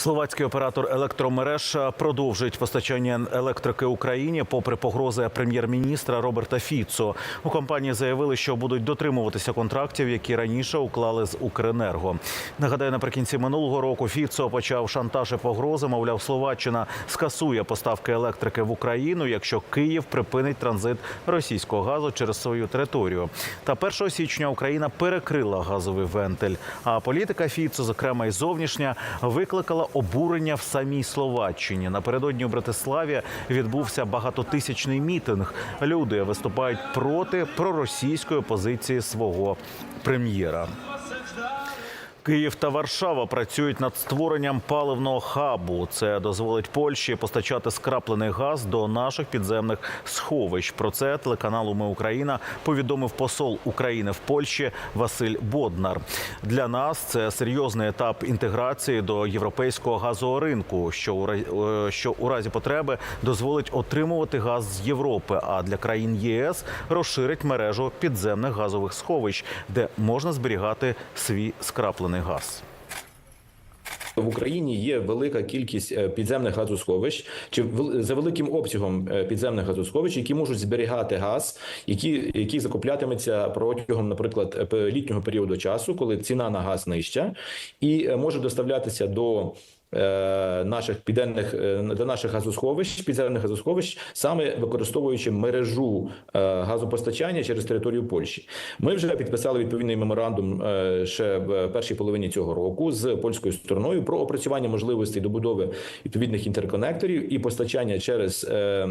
Словацький оператор електромереж продовжують постачання електрики Україні попри погрози прем'єр-міністра Роберта Фіцо. У компанії заявили, що будуть дотримуватися контрактів, які раніше уклали з Укренерго. Нагадаю, наприкінці минулого року Фіцо почав шантаж і погрози. Мовляв, Словаччина скасує поставки електрики в Україну, якщо Київ припинить транзит російського газу через свою територію. Та 1 січня Україна перекрила газовий вентиль. А політика Фіцо, зокрема і зовнішня, викликала обурення в самій Словаччині. Напередодні у Братиславі відбувся багатотисячний мітинг. Люди виступають проти проросійської позиції свого прем'єра. Київ та Варшава працюють над створенням паливного хабу. Це дозволить Польщі постачати скраплений газ до наших підземних сховищ. Про це телеканалу Ми Україна повідомив посол України в Польщі Василь Боднар. Для нас це серйозний етап інтеграції до європейського газового ринку, що у е, разі потреби дозволить отримувати газ з Європи. А для країн ЄС розширить мережу підземних газових сховищ, де можна зберігати свій скраплений газ. В Україні є велика кількість е, підземних газосховищ чи за великим обсягом е, підземних газосховищ, які можуть зберігати газ, які, які закуплятиметься протягом, наприклад, літнього періоду часу, коли ціна на газ нижча, і е, може доставлятися до. Е, Наших підземних е, до наших газосховищ, підземних газосховищ, саме використовуючи мережу е, газопостачання через територію Польщі. Ми вже підписали відповідний меморандум е, ще в першій половині цього року з польською стороною про опрацювання можливостей добудови відповідних інтерконекторів і постачання через е,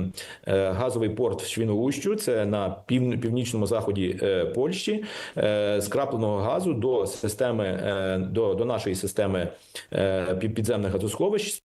е, газовий порт в Швіноущу, це на пів, північному заході е, Польщі, е, скрапленого газу до системи е, до, до нашої системи е, підземних газосховищ